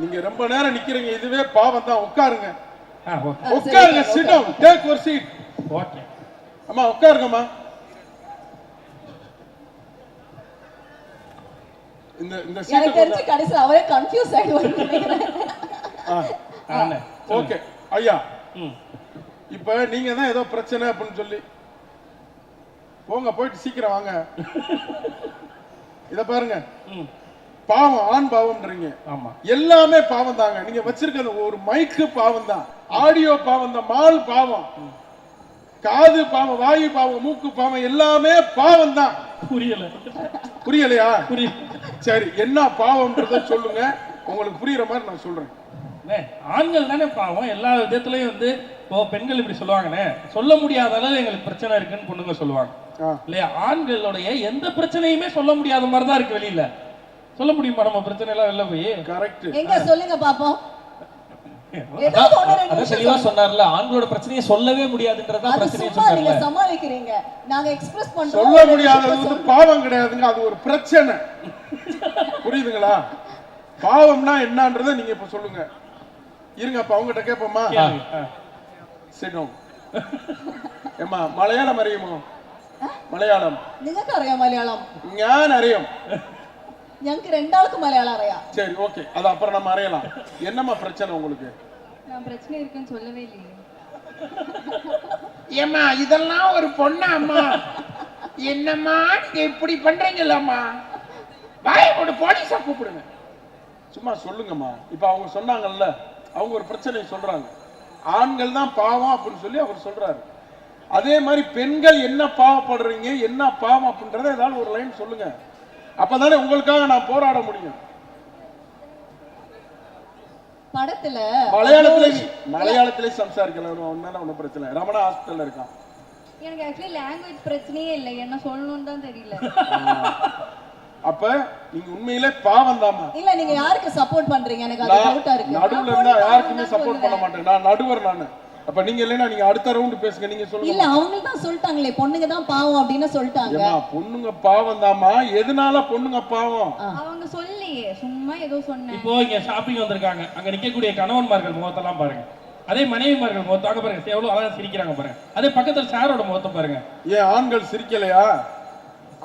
நீங்க ரொம்ப நேரம் நிக்கிறீங்க. இதுவே பாவம் தான். உட்காருங்க. உட்காருங்க. சிட் டவுன் டேக் ஒரு சீட் ஓகே. அம்மா உட்காருங்கம்மா. இந்த இந்த சீட்டு தெரிஞ்சு கடைசியில் அவரே கன்ஃபியூஸ் ஆயிடுவாரு நினைக்கிறேன். ஓகே. ஐயா இப்ப நீங்க தான் ஏதோ பிரச்சனை அப்படின்னு சொல்லி. போங்க போயிட்டு சீக்கிரம் வாங்க. இத பாருங்க. பாவம் ஆண் பாவம்ன்றீங்க. ஆமா. எல்லாமே பாவம் தாங்க நீங்க வச்சிருக்கிறது ஒரு மைக்கு பாவம் தான் ஆடியோ பாவம் தான் மால் பாவம். காது பாவம் வாயு பாவம் மூக்கு பாவம் எல்லாமே பாவம் தான் புரியல. புரியலையா? புரியல சரி என்ன பாவம்ன்றத சொல்லுங்க. உங்களுக்கு புரியுற மாதிரி நான் சொல்றேன். ஆண்கள் தானே பாவம். எல்லா விதத்துலயும் வந்து இப்போ பெண்கள் இப்படி சொல்லுவாங்கண்ணே சொல்ல முடியாத அளவு எங்களுக்கு பிரச்சனை இருக்குன்னு பொண்ணுங்க சொல்லுவாங்க. இல்லையா? ஆண்களுடைய எந்த பிரச்சனையுமே சொல்ல முடியாத மாதிரி தான் இருக்கு வெளியில. சொல்ல முடியுமா நம்ம பிரச்சனை எல்லாம் வெளில போய் கரெக்ட் எங்க சொல்லுங்க பாப்போம் ஏதோ அதான் ஒண்ணு ரெண்டு அதான் நிமிஷம் தெளிவா சொல்லுங்க. சொன்னார்ல ஆண்களோட பிரச்சனையை சொல்லவே முடியாதுன்றதா அது பிரச்சனையை சும்மா நீங்க சொன்னார்ல சமாளிக்கிறீங்க நாங்க எக்ஸ்பிரஸ் பண்றோம் சொல்ல ஒரு முடியாதது விஷயத்த வந்து பாவம் கிடையாதுங்க அது ஒரு பிரச்சனை புரியுதுங்களா பாவம்னா என்னன்றதை நீங்க இப்ப சொல்லுங்க இருங்க அப்ப அவங்ககிட்ட கேட்போமா கேளுங்க. ஆ. சிடம் ஏமா മലയാളം അറിയുമോ മലയാളം നിങ്ങൾക്ക് അറിയാം മലയാളം ഞാൻ അറിയും ഞങ്ങൾക്ക് രണ്ടാൾക്കും മലയാളം അറിയാം சரி ஓகே அது அப்புறம் நம்ம அறியலாம் என்னம்மா பிரச்சனை உங்களுக்கு நான் பிரச்சனை இருக்குன்னு சொல்லவே இல்லையே ஏம்மா இதெல்லாம் ஒரு பொண்ணா அம்மா என்னம்மா நீங்க இப்படி பண்றீங்கல்லம்மா வாய போட்டு போலீஸா கூப்பிடுங்க சும்மா சொல்லுங்கம்மா இப்ப அவங்க சொன்னாங்கல்ல அவங்க ஒரு பிரச்சனையை சொல்றாங்க ஆண்கள் தான் பாவம் அப்படின்னு சொல்லி அவர் சொல்றாரு அதே மாதிரி பெண்கள் என்ன பாவப்படுறீங்க என்ன பாவம் அப்படின்றத ஏதாவது ஒரு லைன் சொல்லுங்க அப்பதானே உங்களுக்காக நான் போராட முடியும். படத்துல மலையாளத்திலே மலையாளத்திலே சம்சாரிக்கலாம் பிரச்சனை. ரமணா ஹாஸ்பிட்டல்ல இருக்கான். எனக்கு ஆக்சுவலி லாங்குவேஜ் பிரச்சனையே இல்லை. என்ன சொல்லணும்னு தான் தெரியல. அப்ப நீங்க உண்மையிலே பாவம் தாமா இல்ல நீங்க யாருக்கு சப்போர்ட் பண்றீங்க? எனக்கு அது டவுட்டா இருக்கு. நடுவுல இருந்தா யாருக்குமே சப்போர்ட் பண்ண. மாட்டேன். நான் நடுவர் நானு. அப்ப நீங்க இல்லைன்னா நீங்க அடுத்த ரவுண்ட் பேசுங்க. நீங்க இல்ல சொல்லுங்க அவங்க தான் சொல்லிட்டாங்களே பொண்ணுங்க தான் பாவம் அப்படின்னு சொல்லிட்டாங்க. ஏமா பொண்ணுங்க பாவம் தாமா எதனால பொண்ணுங்க பாவம்? அவங்க சொல்லியே சும்மா ஏதோ சொன்னேன். இப்போ இங்க ஷாப்பிங் வந்திருக்காங்க. அங்க நிக்கக்கூடிய கணவன்மார்கள் முகத்தெல்லாம் பாருங்க. அதே மனைவிமார்கள் முகத்தை அங்க பாருங்க. எவ்வளவு அழகா சிரிக்கிறாங்க பாருங்க. அதே பக்கத்துல சாரோட முகத்தை பாருங்க. ஏன் ஆண்கள் சிரிக்கலையா?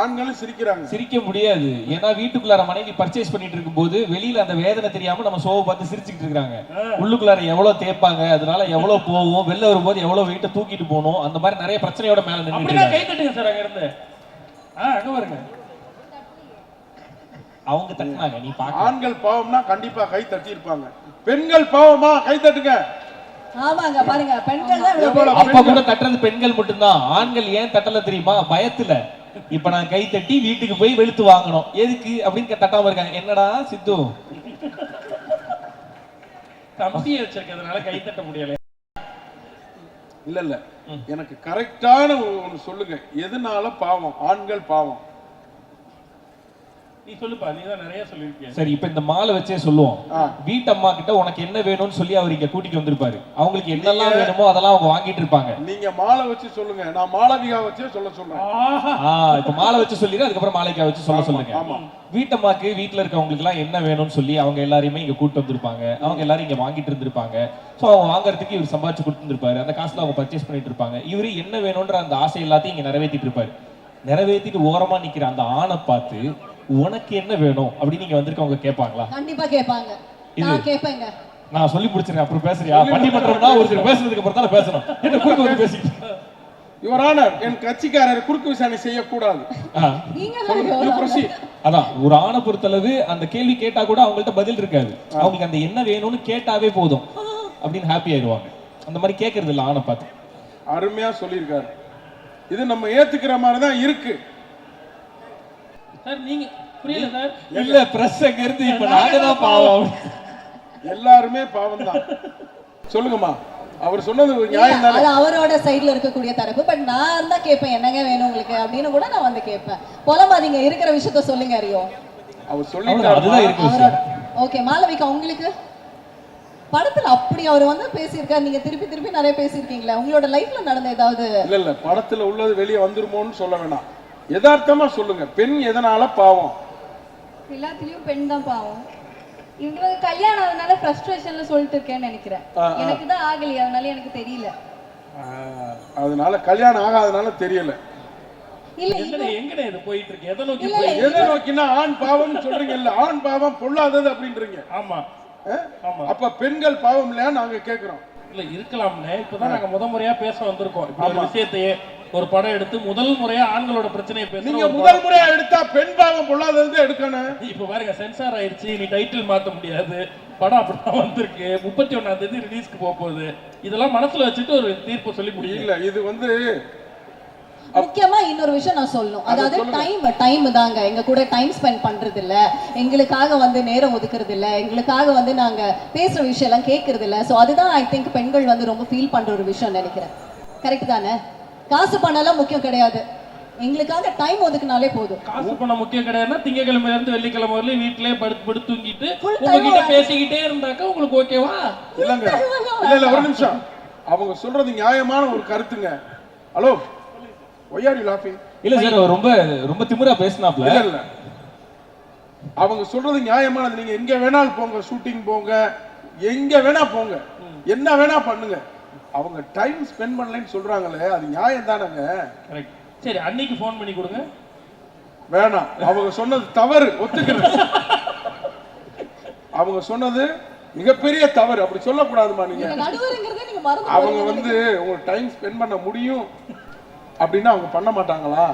ஆண்களும் சிரிக்கிறாங்க. சிரிக்க முடியாது. ஏன்னா வீட்டுக்குள்ளார மனைவி பர்ச்சேஸ் பண்ணிட்டு இருக்கும்போது வெளியில அந்த வேதனை தெரியாம நம்ம ஷோவை பார்த்து சிரிச்சுக்கிட்டு இருக்காங்க உள்ளுக்குள்ளார எவ்வளவு தேய்ப்பாங்க அதனால எவ்வளவு போகும் வெளில வரும்போது எவ்வளவு வெயிட்ட தூக்கிட்டு போகணும் அந்த மாதிரி நிறைய பிரச்சனையோட மேல இருக்காங்க. கை தட்டுங்க சார் அங்க இருந்து அங்க பாருங்க. அவங்க தட்டினாங்க நீ பாக்க ஆண்கள் பாவம்னா கண்டிப்பா கை தட்டி இருப்பாங்க பெண்கள் பாவமா கை தட்டுங்க. ஆமாங்க பாருங்க பெண்கள் தான் அப்ப கூட தட்டுறது பெண்கள் மட்டும்தான். ஆண்கள் ஏன் தட்டல தெரியுமா? பயத்துல. இப்ப நான் கை தட்டி வீட்டுக்கு போய் வெளுத்து வாங்கணும். எதுக்கு அப்படின்னு தட்டாம இருக்காங்க. என்னடா சித்து? தம்பியை வச்சிருக்கிறதுனால கை தட்ட முடியல. இல்ல இல்ல. எனக்கு கரெக்டான ஒண்ணு சொல்லுங்க. எதனால பாவம்? ஆண்கள் பாவம். நீ சொல்லுப்பா நீ தான் நிறைய சொல்லியிருக்கிய? சரி இப்ப இந்த மாலை வச்சே சொல்லுவோம். வீட்டம்மா கிட்ட உனக்கு என்ன வேணும்னு சொல்லி அவர் இங்க கூட்டிட்டு வந்திருப்பாரு. அவங்களுக்கு என்னெல்லாம் வேணுமோ அதெல்லாம் அவங்க வாங்கிட்டு இருப்பாங்க. நீங்க மாலை வச்சு சொல்லுங்க. நான் மாளவிகா வச்சே சொல்ல சொல்றேன். இப்ப மாலை வச்சு சொல்லிடு அதுக்கப்புறம் மாலைக்கா வச்சு சொல்ல சொல்லுங்க. வீட்டம்மாக்கு வீட்டுல இருக்கவங்களுக்கு எல்லாம் என்ன வேணும்னு சொல்லி அவங்க எல்லாரையுமே இங்க கூட்டு வந்திருப்பாங்க. அவங்க எல்லாரும் இங்க வாங்கிட்டு இருந்திருப்பாங்க. சோ அவங்க வாங்குறதுக்கு இவர் சம்பாதிச்சு கொடுத்துருப்பாரு. அந்த காசுல அவங்க பர்ச்சேஸ் பண்ணிட்டு இருப்பாங்க. இவரு என்ன வேணும்ன்ற அந்த ஆசை எல்லாத்தையும் இங்க நிறைவேத்திட்டு இருப்பாரு. நிறைவேத்திட்டு ஓரமா நிக்கிற அந்த ஆணை பார்த்து உனக்கு என்ன வேணும் அப்படின்னு நீங்க வந்திருக்கவங்க கேட்பாங்களா? கண்டிப்பா கேட்பாங்க. நான் கேட்பேங்க. நான் சொல்லி பிடிச்சிருக்கேன் அப்புறம் பேசுறியா? பட்டிமன்றம்னா ஒருத்தர் பேசுனதுக்கு அப்புறம் தான் பேசணும். என்ன குறுக்க வந்து பேசிக்கிட்டு யுவர் என் கட்சிக்காரர் குறுக்கு விசாரணை செய்யக்கூடாது. அதான் ஒரு ஆணை பொறுத்தளவு அந்த கேள்வி கேட்டா கூட அவங்கள்ட்ட பதில் இருக்காது. அவங்களுக்கு அந்த என்ன வேணும்னு கேட்டாவே போதும். அப்படின்னு ஹாப்பி ஆயிடுவாங்க. அந்த மாதிரி கேட்கறது இல்ல ஆணை பார்த்து. அருமையா சொல்லியிருக்காரு. இது நம்ம ஏத்துக்கிற மாதிரி தான் இருக்கு. சார் நீங்க புரியல சார். இல்ல பிரஸ் அங்க இருந்து இப்ப நாங்க தான் பாவம். எல்லாருமே பாவம் தான் சொல்லுங்கம்மா. அவர் சொன்னது ஒரு நியாயம் தானே? அது அவரோட சைடுல இருக்கக்கூடிய தரப்பு பட் நான் இருந்தா கேட்பேன் என்னங்க வேணும் உங்களுக்கு அப்படின்னு கூட நான் வந்து கேட்பேன். புலம்பாதீங்க இருக்கிற விஷயத்த சொல்லுங்க அறியோ அவர் சொல்லிட்டாரு ஓகே மாளவிகா உங்களுக்கு? படத்துல அப்படி அவர் வந்து பேசியிருக்காரு. நீங்க திருப்பி திருப்பி நிறைய பேசியிருக்கீங்களா. உங்களோட லைஃப்ல நடந்த ஏதாவது இல்ல இல்ல படத்துல உள்ளது வெளியே வந்துருமோன்னு சொல்ல வேணாம். யதார்த்தமா சொல்லுங்க. பெண் எதனால பாவம்? எல்லாத்துலயும் பெண் தான் பாவம். இவங்க கல்யாணம் அதனால ஃப்ரஸ்ட்ரேஷன்ல சொல்லிட்டு இருக்கேன்னு நினைக்கிறேன். எனக்கு தான் ஆகலையே அதனால எனக்கு தெரியல. அதனால கல்யாணம் ஆகாதனால தெரியல. இல்ல எங்கடே எங்கடே இது போயிட்டு இருக்கு எதை நோக்கி இல்ல, போயிட்டு எதை நோக்கினா ஆண் பாவம்னு சொல்றீங்கல்ல ஆண் பாவம் பொல்லாதது அப்படின்றீங்க? ஆமா. அஹ்? ஆமா. அப்ப பெண்கள் பாவம் இல்லையா நாங்க கேக்குறோம். இல்ல இருக்கலாம்னே இப்பதான் நாங்க முத முறையா பேச வந்திருக்கோம். விஷயத்தையே ஒரு படம் எடுத்து முதல் முறையா ஆண்களோட பிரச்சனையை பேசுற நீங்க முதல் முறையா எடுத்தா பெண் பாவம் பொல்லாதது எடுக்கணும். இப்ப பாருங்க சென்சார் ஆயிருச்சு நீ டைட்டில் மாத்த முடியாது. படம் அப்படிதான் வந்திருக்கு. முப்பத்தி ஒண்ணாம் தேதி ரிலீஸ்க்கு போக போகுது. இதெல்லாம் மனசுல வச்சுட்டு ஒரு தீர்ப்பு சொல்லி முடியல இல்ல இது வந்து முக்கியமா இன்னொரு விஷயம் நான் சொல்லணும். அதை அதாவது. டைம் டைம் தாங்க. எங்க கூட டைம் ஸ்பெண்ட் பண்றது இல்ல எங்களுக்காக வந்து நேரம் ஒதுக்குறது இல்ல எங்களுக்காக வந்து நாங்க பேசுற விஷயம் எல்லாம் கேட்கறது இல்ல சோ அதுதான் ஐ திங்க் பெண்கள் வந்து ரொம்ப ஃபீல் பண்ற ஒரு விஷயம் நினைக்கிறேன். கரெக்ட் தானே? காசு பணம்லாம் முக்கியம் கிடையாது. எங்களுக்காக டைம் ஒதுக்குனாலே போதும். காசு பணம் முக்கியம் கிடையாதுன்னா திங்கக்கிழமையில இருந்து வெள்ளிக்கிழமை வரலையும் வீட்லயே படுத்து படுத்து தூங்கிட்டு உங்ககிட்ட. பேசிக்கிட்டே இருந்தாக்கா உங்களுக்கு ஓகேவா இல்லங்க. இல்ல இல்ல ஒரு நிமிஷம். அவங்க சொல்றது நியாயமான ஒரு கருத்துங்க. ஹலோ? ஒய் ஆர் யூ லாஃபிங் இல்ல சார் அவர் ரொம்ப ரொம்ப திமிரா பேசினாப்ல. இல்ல இல்ல. அவங்க சொல்றது நியாயமானது. நீங்க எங்க வேணாலும் போங்க ஷூட்டிங் போங்க எங்க வேணா போங்க. என்ன வேணா பண்ணுங்க. அவங்க டைம் ஸ்பெண்ட் பண்ணலைன்னு சொல்றாங்களே அது நியாயம் தானங்க? கரெக்ட் சரி அன்னைக்கு ஃபோன் பண்ணி கொடுங்க. வேணாம். அவங்க சொன்னது தவறு. ஒத்துக்கிறேன் அவங்க சொன்னது மிகப்பெரிய தவறு. அப்படி சொல்லக்கூடாதுமா நீங்க. அவங்க வந்து உங்களுக்கு டைம் ஸ்பெண்ட் பண்ண முடியும் அப்படின்னா அவங்க பண்ண மாட்டாங்களா?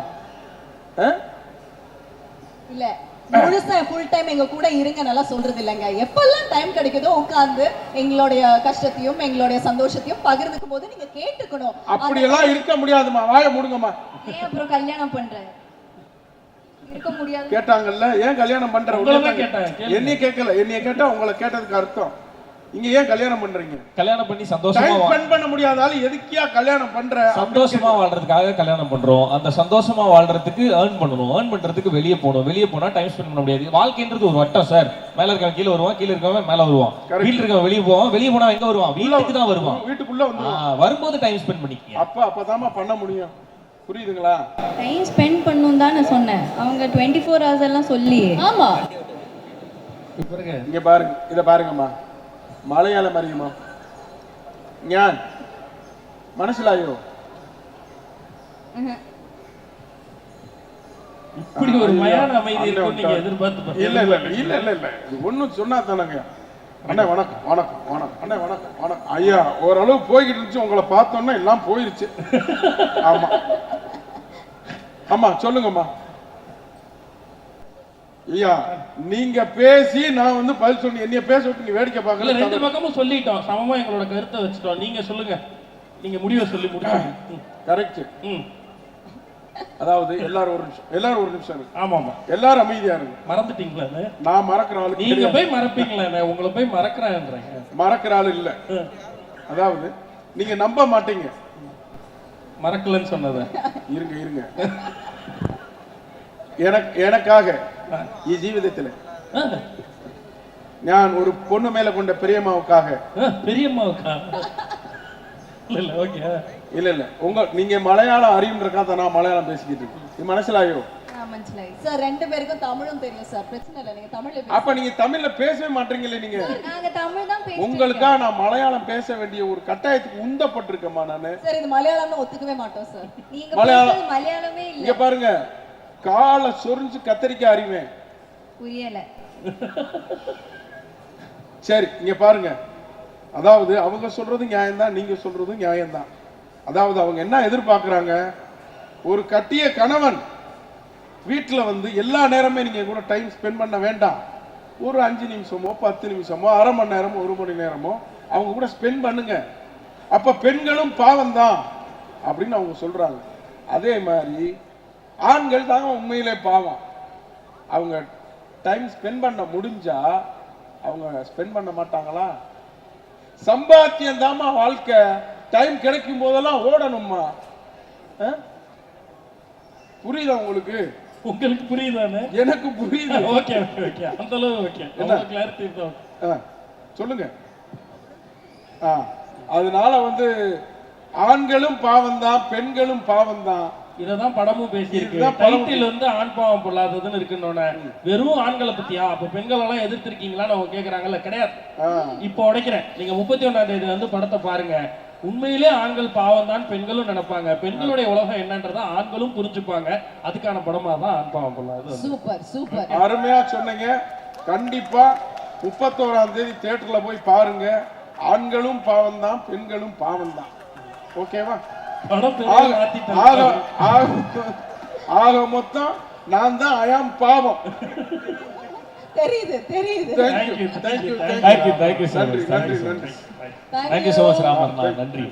இல்ல. முழுசா ஃபுல் டைம் எங்க கூட இருங்க நல்லா சொல்றது இல்லைங்க எப்பெல்லாம் டைம் கிடைக்குதோ உட்கார்ந்து எங்களுடைய கஷ்டத்தையும் எங்களுடைய சந்தோஷத்தையும் பகிர்ந்துக்கும் போது நீங்க கேட்டுக்கணும். அப்படியெல்லாம் இருக்க முடியாதுமா வாய முடுங்கம்மா. ஏன் அப்புறம் கல்யாணம் பண்ற? இருக்க முடியாது. கேட்டாங்கல்ல ஏன் கல்யாணம் பண்ற? உங்களை கேட்டாங்க. என்னைய கேட்கல. என்னைய கேட்டா உங்களை கேட்டதுக்கு அர்த்தம். இங்க ஏன் கல்யாணம் பண்றீங்க? கல்யாணம் பண்ணி சந்தோஷமா ஸ்பெண்ட் பண்ண முடியாதால எதுக்கியா கல்யாணம் பண்ற? சந்தோஷமா வாழ்றதுக்காக கல்யாணம் பண்றோம். அந்த சந்தோஷமா வாழ்றதுக்கு ஏர்ன் பண்ணணும். ஏர்ன் பண்றதுக்கு வெளியே போகணும். வெளியே போனா டைம் ஸ்பெண்ட் பண்ண முடியாது. வாழ்க்கைன்றது ஒரு வட்டம் சார் மேல இருக்கவன் கீழே வருவான் கீழே இருக்கவன் மேல வருவான். வீட்டுல இருக்கவன் வெளியே போவான் வெளியே போனா எங்க வருவான்? வீட்டுக்கு தான் வருவான். வீட்டுக்குள்ள வரும்போது டைம் ஸ்பெண்ட் பண்ணிக்கங்க. அப்ப அப்பதாம்மா பண்ண முடியும். புரியுதுங்களா? டைம் ஸ்பெண்ட் பண்ணும் தான் நான் சொன்னேன். அவங்க டுவெண்ட்டி ஃபோர் ஹவர்ஸ் எல்லாம் சொல்லி ஆமா பாருங்க இங்க பாருங்க இத பாருங்கம்மா. மலையாளம் அறியுமா? ஞான் மனசிலாயோ இப்படி ஒரு மயான அமைதி அண்ணே இருக்கும் நீங்க. எதிர்பார்த்து இல்ல இல்ல இல்ல இல்ல இல்ல. இது ஒண்ணும் சொன்னா தானங்க. அண்ணே வணக்கம் வணக்கம் வணக்கம். அண்ணே வணக்கம் வணக்கம். ஐயா ஓரளவு போய்கிட்டு இருந்துச்சு. உங்களை பார்த்தோன்னா எல்லாம் போயிருச்சு. ஆமா. ஆமா சொல்லுங்கம்மா. ஐயா நீங்க பேசி நான் வந்து பதில் சொன்னீங்க என்னைய பேச விட்டு நீ வேடிக்கை இல்ல ரெண்டு பார்க்கல பக்கமும் சொல்லிட்டோம். சமமா எங்களோட கருத்தை வச்சுட்டோம். நீங்க சொல்லுங்க. நீங்க முடிவை சொல்லி முடிச்சுங்க ம். கரெக்ட் ம். அதாவது எல்லாரும் ஒரு நிமிஷம் எல்லாரும் ஒரு நிமிஷம் ஆமா ஆமா. எல்லாரும் அமைதியா இருங்க. மறந்துட்டீங்களா? நான் மறக்கிற ஆளு நீங்க. போய் மறப்பீங்களா? உங்களை போய் மறக்கிறேன்றேன். மறக்கிற ஆளு இல்ல. அதாவது நீங்க நம்ப மாட்டீங்க. மறக்கலன்னு சொன்னத. இருங்க இருங்க. எனக்கு எனக்காக ஜீவிதத்தில். நான் ஒரு பொண்ணு மேல கொண்ட பெரியம்மாவுக்காக. பெரியம்மாவுக்காக. இல்ல ஓகே இல்ல இல்ல. உங்க நீங்க மலையாளம் அறியும் அறியுன்றக்காக நான் மலையாளம் பேசிக்கிட்டு இருக்கேன். இது மனசிலாயோ? சார் ரெண்டு பேருக்கும் தமிழும் தெரியும் சார். பிரச்சனை இல்லை நீங்க தமிழ்ல அப்ப நீங்க தமிழ்ல பேசவே மாட்டீங்கல்ல நீங்க? நாங்க தமிழ் நான் மலையாளம் பேச வேண்டிய ஒரு கட்டாயத்துக்கு உந்தப்பட்டிருக்கேமா நானு. சார் இது மலையாளம்னு ஒத்துக்கவே மாட்டோம் சார். நீங்க மலையாளமே இல்ல. பாருங்க. காலை சொரிஞ்சு கத்தரிக்காய் அறிவேன். புரியல. சரி இங்க பாருங்க. அதாவது அவங்க சொல்றது நியாயம்தான் நீங்க சொல்றது நியாயம்தான். அதாவது அவங்க என்ன எதிர்பார்க்கறாங்க? ஒரு கட்டிய கணவன் வீட்டுல வந்து எல்லா நேரமே நீங்க கூட டைம் ஸ்பெண்ட் பண்ண வேண்டாம். ஒரு அஞ்சு நிமிஷமோ பத்து நிமிஷமோ அரை மணி நேரமோ ஒரு மணி நேரமோ அவங்க கூட ஸ்பெண்ட் பண்ணுங்க. அப்ப பெண்களும் பாவம் தான் அப்படின்னு அவங்க சொல்றாங்க. அதே மாதிரி ஆண்கள் தாங்க உண்மையிலே பாவம். அவங்க டைம் ஸ்பெண்ட் பண்ண முடிஞ்சா அவங்க ஸ்பெண்ட் பண்ண மாட்டாங்களா? சம்பாத்தியம் தாமா வாழ்க்கை. டைம் கிடைக்கும் போதெல்லாம் ஓடணும்மா. ஆ? புரியுதா உங்களுக்கு? உங்களுக்கு புரியுதானே? எனக்கு புரியுது. ஓகே ஓகே அந்த அளவு ஓகே என்ன? கிளாரிட்டி தான் சொல்லுங்க. ஆ, அதனால வந்து ஆண்களும் பாவம்தான் பெண்களும் பாவம்தான். இததான் படமும் பேசியிருக்கு. டைட்டில் வந்து ஆண் பாவம் பொல்லாததுன்னு இருக்குன்னொன்னே வெறும் ஆண்களை பத்தியா? அப்ப பெண்கள் எல்லாம் எதிர்த்திருக்கீங்களான்னு அவங்க கேக்குறாங்கல்ல கிடையாது. இப்போ உடைக்கிறேன். நீங்க முப்பத்தி ஒண்ணாம் தேதி வந்து படத்தை பாருங்க. உண்மையிலே ஆண்கள் பாவம் தான் பெண்களும் நினைப்பாங்க. பெண்களுடைய உலகம் என்னன்றதை ஆண்களும் புரிஞ்சுப்பாங்க. அதுக்கான படமா தான் ஆண் பாவம் பொல்லாது சூப்பர் சூப்பர். அருமையா சொன்னீங்க. கண்டிப்பா முப்பத்தோராம் தேதி தியேட்டர்ல போய் பாருங்க. ஆண்களும் பாவம் தான் பெண்களும் பாவம் தான் ஓகேவா? ஆக மொத்தம் நான் தான் அயாம் பாவம். தெரியுது தெரியுது. Thank you Thank you, thank you thank you, thank you thank you நன்றி நன்றி தேங்க்யூ ஸோ மச் ராமண்ணா நன்றி